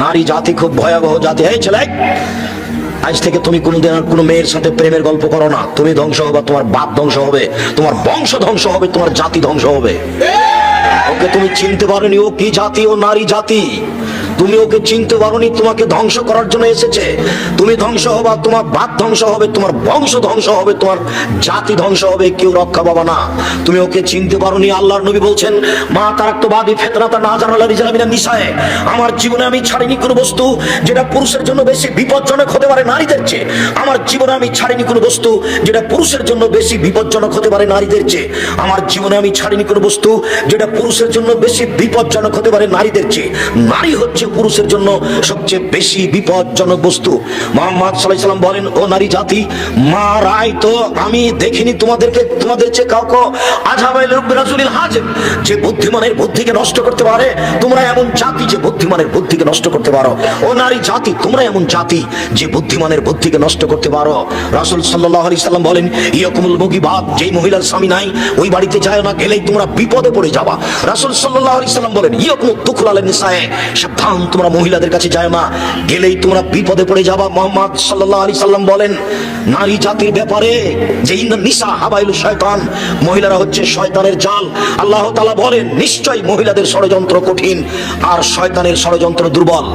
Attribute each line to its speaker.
Speaker 1: নারী জাতি খুব ভয়াবহ জাতি। এই ছেলে, আজ থেকে তুমি কোনোদিন আর কোনো মেয়ের সাথে প্রেমের গল্প করো না। তুমি ধ্বংস হবে, তোমার বাপ ধ্বংস হবে, তোমার বংশ ধ্বংস হবে, তোমার জাতি ধ্বংস হবে। ওকে তুমি চিনতে পারোনি, ও কি জাতি, ও নারী জাতি? তুমি ওকে চিনতে পারোনি, তোমাকে ধ্বংস করার জন্য এসেছে। তুমি ধ্বংস হবা, তোমার বাপ ধ্বংস হবে, তোমার বংশ ধ্বংস হবে, তোমার জাতি ধ্বংস হবে, কেউ রক্ষা পাবা না। তুমি ওকে চিনতে পারোনি, আল্লাহর নবী বলছেন, মা তারাক্তবাদী ফেতনাতা না জানালা রিজালামিনা নিসায়, আমার জীবনে আমি ছাড়িনি কোনো বস্তু যেটা পুরুষের জন্য বেশি বিপজ্জনক হতে পারে নারীদের চেয়ে। আমার জীবনে আমি ছাড়িনি কোনো বস্তু যেটা পুরুষের জন্য বেশি বিপজ্জনক হতে পারে নারীদের চেয়ে। আমার জীবনে আমি ছাড়িনি কোনো বস্তু যেটা পুরুষের জন্য বেশি বিপজ্জনক হতে পারে নারীদের চেয়ে। নারী হচ্ছে পুরুষের জন্য সবচেয়ে বেশি বিপজ্জনক বস্তু। মোহাম্মদ সাল্লাহ সাল্লাম বলেন, ও নারী জাতি, মা রায় তো আমি দেখিনি তোমাদেরকে, তোমাদের চেয়ে কাউকে আজাবাইল রাজুলিল হাজেম যে বুদ্ধিমানের বুদ্ধিকে নষ্ট করতে পারে, তোমরা এমন জাতি যে বুদ্ধিমানের বুদ্ধিকে নষ্ট করতে পারো। ও নারী জাতি, তোমরা এমন জাতি যে বুদ্ধিমানের বুদ্ধিকে নষ্ট করতে পারো। রাসূল সাল্লাল্লাহু আলাইহি সাল্লাম বলেন, ইয়াকুমুল মুগিবাত, যেই মহিলার স্বামী নাই, ওই বাড়িতে যায় না, গেলেই তোমরা বিপদে পড়ে যাবা। রাসূল সাল্লাল্লাহু আলাইহি সাল্লাম বলেন ইয়াকুমুত তুখলাল নিসায়ে, সাবধান। তোমরা মহিলাদের কাছে যায় না গেলেই তোমরা বিপদে পড়ে যাবা। মোহাম্মদ সাল্লাল্লাহু আলাইহি সাল্লাম বলেন, নারী জাতির ব্যাপারে যে নিশা হাবাইল শয়তান, মহিলারা হচ্ছে শয়তানের জাল। আল্লাহ তালা বলেন, নিশ্চয়ই মহিলাদের ষড়যন্ত্র কঠিন, আর শয়তানের ষড়যন্ত্র দুর্বল।